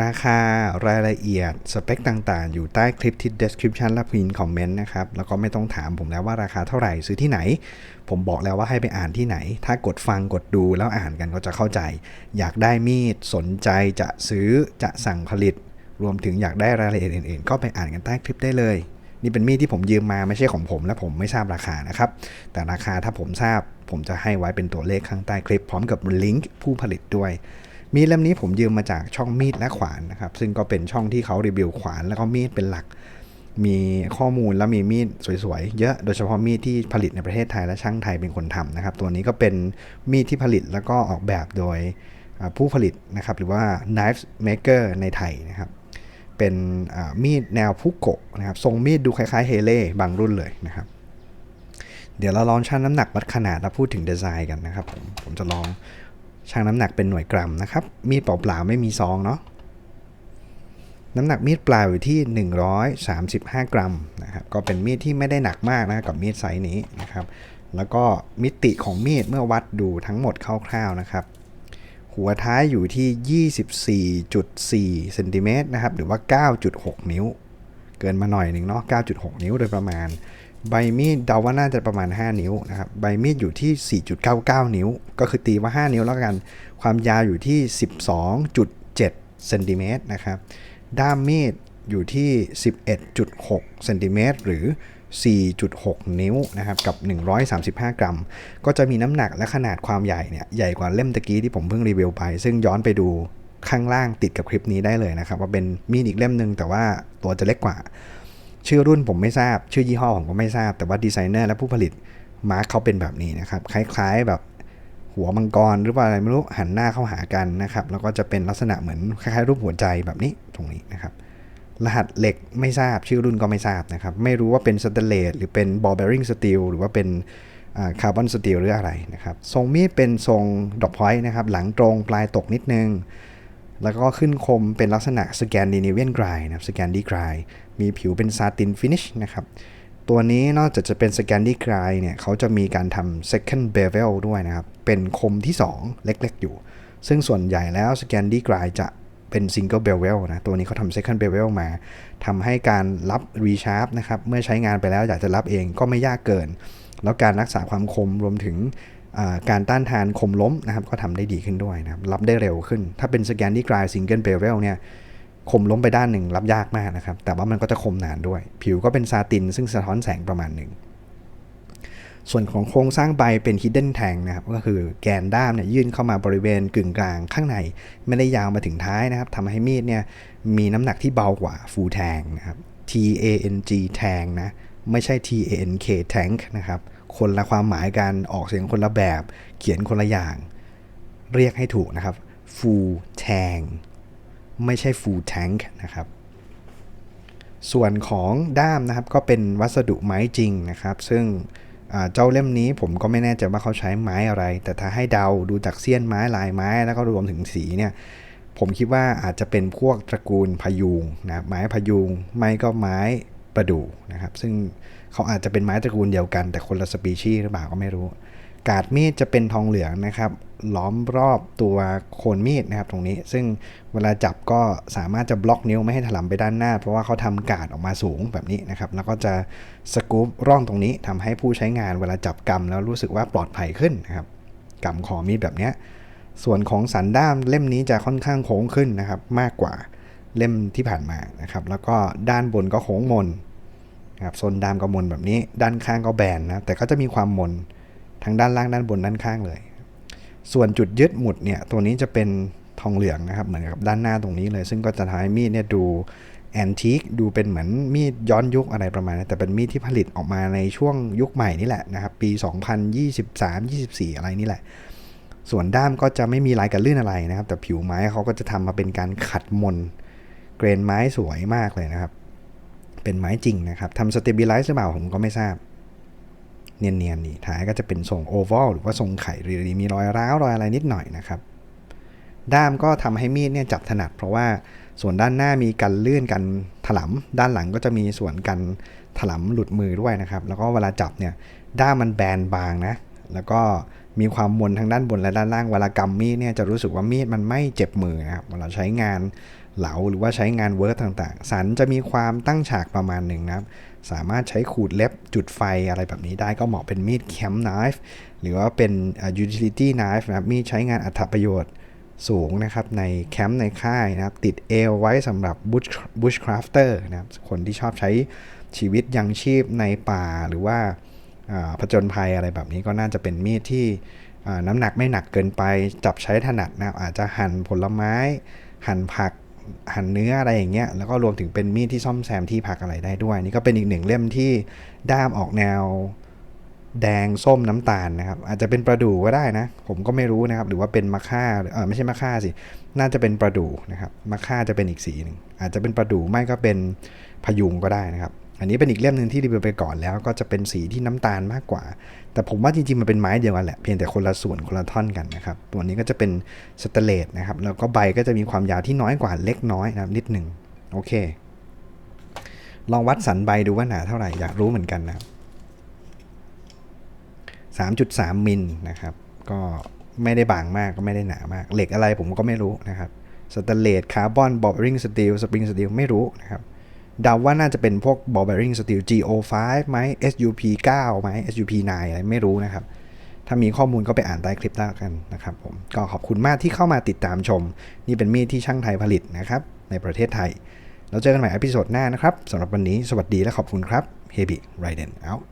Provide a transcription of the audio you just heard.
ราคารายละเอียด สเปคต่างๆ อยู่ใต้คลิปที่ description และพินคอมเมนต์นะครับ แล้วก็ไม่ต้องถามผมแล้วว่าราคาเท่าไหร่ซื้อที่ไหน ผมบอกแล้วว่าให้ไปอ่านที่ไหน ถ้ากดฟังกดดูแล้วอ่านกันก็จะเข้าใจ อยากได้มีดสนใจจะซื้อจะสั่งผลิต รวมถึงอยากได้รายละเอียดอื่นๆ ก็ไปอ่านกันใต้คลิปได้เลย นี่เป็นมีดที่ผมยืมมาไม่ใช่ของผมและผมไม่ทราบราคานะครับ แต่ราคาถ้าผมทราบ ผมจะให้ไว้เป็นตัวเลขข้างใต้คลิป พร้อมกับลิงก์ผู้ผลิตด้วย มีดเล่มนี้ผมยืมมาจากช่องมีดและขวานนะครับ ซึ่งก็เป็นช่องที่เขารีวิวขวานแล้วก็มีดเป็นหลัก มีข้อมูลแล้วมีมีดสวยๆ เยอะโดยเฉพาะมีดที่ผลิตในประเทศไทยและช่างไทยเป็นคนทำนะครับ ตัวนี้ก็เป็นมีดที่ผลิตแล้วก็ออกแบบโดยผู้ผลิตนะครับหรือว่า knife maker ในไทยนะครับเป็นมีดแนวพุโกะนะครับทรงมีดดูคล้ายๆเฮเล่บางรุ่นเลยนะครับ เดี๋ยวเราลองชั่งน้ำหนักวัดขนาดแล้วพูดถึงดีไซน์กันนะครับผมผมจะลอง ชั่งน้ำหนักเป็นหน่วยกรัมนะครับ มีดเปล่าๆไม่มีซองเนาะน้ำหนักมีดเปล่าอยู่ที่ 135 กรัมนะครับก็เป็นมีดที่ไม่ได้หนักมากนะกับมีดไซส์นี้นะครับแล้วก็มิติของมีดเมื่อวัดดูทั้งหมดคร่าวๆนะครับ หัวท้ายอยู่ที่ 24.4เซนติเมตรนะครับหรือว่า 9.6 นิ้ว เกินมาหน่อยหนึ่งเนาะ9.6 นิ้วโดยประมาณ ใบมีดเดาว่าน่าจะประมาณ 5 นิ้วนะครับ ใบมีดอยู่ที่ 4.99 นิ้ว ก็คือตีว่า 5 นิ้วแล้วกัน ความยาวอยู่ที่ 12.7เซนติเมตรนะครับ ด้ามมีดอยู่ที่ 11.6เซนติเมตรหรือ 4.6 นิ้วนะครับกับ 135 กรัม ก็จะมีน้ำหนักและขนาดความใหญ่เนี่ยใหญ่กว่าเล่มตะกี้ที่ผมเพิ่งรีวิวไป ซึ่งย้อนไปดูข้างล่างติดกับคลิปนี้ได้เลยนะครับ ว่าเป็นมีดอีกเล่มหนึ่งแต่ว่าตัวจะเล็กกว่า ชื่อรุ่นผมไม่ทราบ ชื่อยี่ห้อผมก็ไม่ทราบ แต่ว่าดีไซเนอร์และผู้ผลิตมาร์คเขาเป็นแบบนี้นะครับ คล้ายๆแบบหัวมังกรหรือว่าอะไรไม่รู้หันหน้าเข้าหากันนะครับแล้วก็จะเป็นลักษณะเหมือนคล้ายๆรูปหัวใจแบบนี้ตรงนี้นะครับ รหัสเหล็กไม่ทราบชื่อรุ่นก็ไม่ทราบนะครับ ไม่รู้ว่าเป็นสแตนเลสหรือเป็นบอลเบริงสตีลหรือว่าเป็นคาร์บอนสตีลหรืออะไรนะครับ ทรงมีดเป็นทรงดอกพอยต์นะครับ หลังตรงปลายตกนิดนึง แล้วก็ขึ้นคมเป็นลักษณะสแกนดิเนเวียนกรายนะครับสแกนดีกรายมีผิวเป็นซาตินฟินิชนะครับตัวนี้นอกจากจะเป็นสแกนดี้กรายเนี่ยเขาจะมีการทำ second bevel ด้วยนะครับ เป็นคมที่ 2 เล็กๆอยู่ ซึ่งส่วนใหญ่แล้วสแกนดี้กรายจะเป็น single bevel นะ ตัวนี้เขาทำ second bevel มาทำให้การรับ resharp นะครับ เมื่อใช้งานไปแล้วอยากจะรับเองก็ไม่ยากเกิน แล้วการรักษาความคมรวมถึง การต้านทานคมล้มนะครับก็ทำได้ดีขึ้นด้วยนะครับรับได้เร็วขึ้น ถ้าเป็นสแกนดี้กราย single bevel เนี่ยคมล้มไปด้านหนึ่งรับยากมากนะครับ แต่ว่ามันก็จะคมนานด้วย ผิวก็เป็นซาติน ซึ่งสะท้อนแสงประมาณหนึ่ง ส่วนของโครงสร้างใบเป็น hidden tank นะครับก็คือแกนด้ามเนี่ยยื่นเข้ามาบริเวณกึ่งกลางข้างใน ไม่ได้ยาวมาถึงท้ายนะครับทำให้มีดเนี่ยมีน้ำหนักที่เบากว่า full tank นะครับ T A N G tank นะไม่ใช่ T A N K tank นะครับ คนละความหมายกันออกเสียงคนละแบบ เขียนคนละอย่าง เรียกให้ถูกนะครับ full tank ไม่ใช่ full tank นะครับส่วนของด้ามนะครับก็เป็นวัสดุไม้จริงนะครับ ซึ่งเจ้าเล่มนี้ผมก็ไม่แน่ใจว่าเขาใช้ไม้อะไร แต่ถ้าให้เดาดูจากเสี้ยนไม้ลายไม้แล้วก็รวมถึงสีเนี่ยผมคิดว่าอาจจะเป็นพวกตระกูลพยุงนะไม้พยุง ไม่ก็ไม้ ประดู่นะครับ ซึ่งเขาอาจจะเป็นไม้ตระกูลเดียวกัน แต่คนละสปีชีส์หรือเปล่าก็ไม่รู้ กาดมีดจะเป็นทองเหลืองนะครับ ล้อมรอบตัวโคนมีดนะครับ ตรงนี้ ซึ่งเวลาจับก็สามารถจะบล็อกนิ้วไม่ให้ถลำไปด้านหน้า เพราะว่าเขาทำกาดออกมาสูงแบบนี้นะครับ แล้วก็จะสกูปร่องตรงนี้ทำให้ผู้ใช้งานเวลาจับกำแล้วรู้สึกว่าปลอดภัยขึ้นนะครับกำคอมีดแบบนี้ส่วนของสันด้ามเล่มนี้จะค่อนข้างโค้งขึ้นนะครับ มากกว่า เล่มที่ผ่านมานะครับ แล้วก็ด้านบนก็โค้งมนนะครับโซนดามก็มนแบบนี้ ด้านข้างก็แบนนะแต่ก็จะมีความมนทั้งด้านล่างด้านบนด้านข้างเลย ส่วนจุดยึดหมุดเนี่ยตัวนี้จะเป็นทองเหลืองนะครับเหมือนกับด้านหน้าตรงนี้เลย ซึ่งก็จะทำให้มีดเนี่ยดูแอนทิคดูเป็นเหมือนมีดย้อนยุคอะไรประมาณนั้นแต่เป็นมีดที่ผลิตออกมาในช่วงยุคใหม่นี่แหละนะครับ ปี 2023-24 อะไรนี่แหละ ส่วนด้ามก็จะไม่มีลายกันลื่นอะไรนะครับ แต่ผิวไม้เขาก็จะทำมาเป็นการขัดมน รนไม้สวยมากเลยนะครับ เป็นไม้จริงนะครับทำสเตเบลไลซ์หรือเปล่าผมก็ไม่ทราบ เนียนๆนี่ท้ายก็จะเป็นทรงโอเวลหรือว่าทรงไข่หรือมีรอยร้าวรอยอะไรนิดหน่อยนะครับ ด้ามก็ทำให้มีดเนี่ยจับถนัด เพราะว่าส่วนด้านหน้ามีกันลื่นกันถลำด้านหลังก็จะมีส่วนกันถลำหลุดมือด้วยนะครับ แล้วก็เวลาจับเนี่ยด้ามมันแบนบางนะ แล้วก็ มีความมนทางด้านบนและด้านล่างเวลากำมีดเนี่ยจะรู้สึกว่ามีดมันไม่เจ็บมือนะครับเวลาใช้งานเหลาหรือว่าใช้งานเวิร์กต่างๆ สันจะมีความตั้งฉากประมาณหนึ่งนะครับสามารถใช้ขูดเล็บจุดไฟอะไรแบบนี้ได้ก็เหมาะเป็นมีดแคมป์ไนฟ์หรือว่าเป็นอ่า utility knife นะครับมีดใช้งานอัตประโยชน์สูงนะครับในแคมป์ในค่ายนะครับติดเอวไว้สำหรับ bush bush crafter นะครับคนที่ชอบใช้ชีวิตยังชีพในป่าหรือว่า ผจญภัยอะไรแบบนี้ก็น่าจะเป็นมีดที่น้ำหนักไม่หนักเกินไปจับใช้ถนัดนะอาจจะหั่นผลไม้ หั่นผักหั่นเนื้ออะไรอย่างเงี้ยแล้วก็รวมถึงเป็นมีดที่ซ่อมแซมที่พักอะไรได้ด้วย นี่ก็เป็นอีกหนึ่งเล่มที่ด้ามออกแนวแดงส้มน้ำตาลนะครับ อาจจะเป็นประดู่ก็ได้นะ ผมก็ไม่รู้นะครับ หรือว่าเป็นมะค่าเออไม่ใช่มะค่าสิ น่าจะเป็นประดู่นะครับมะค่าจะเป็นอีกสีหนึ่งอาจจะเป็นประดู่ไม่ก็เป็นพยุงก็ได้นะครับ อันนี้เป็นอีกเล่มหนึ่งที่รีวิวไปก่อนแล้วก็จะเป็นสีที่น้ำตาลมากกว่า แต่ผมว่าจริงๆ มันเป็นไม้เดียวกันแหละ เพียงแต่คนละส่วนคนละท่อนกันนะครับ ตัวนี้ก็จะเป็นสเตเลตนะครับ แล้วก็ใบก็จะมีความยาวที่น้อยกว่าเล็กน้อยนะครับนิดหนึ่งโอเค ลองวัดสันใบดูว่าหนาเท่าไหร่ อยากรู้เหมือนกันนะ3.3 มิลนะครับ ก็ไม่ได้บางมากก็ไม่ได้หนามาก เหล็กอะไรผมก็ไม่รู้นะครับสแตเลสคาร์บอนบอ b ริงสตีล สปริงสตีล ไม่รู้นะครับ เดาว่าน่าจะเป็นพวกบอ b ริงสตีล GO5 ไหม SUP 9 ไหม SUP 9 อะไรไม่รู้นะครับ ถ้ามีข้อมูลก็ไปอ่านใต้คลิปแล้วกันนะครับผม ก็ขอบคุณมากที่เข้ามาติดตามชม นี่เป็นมีดที่ช่างไทยผลิตนะครับ ในประเทศไทย แล้วเจอกันใหม่อพิโซดหน้านะครับสำหรับวันนี้สวัสดีและขอบคุณครับ h e b y r i d e n out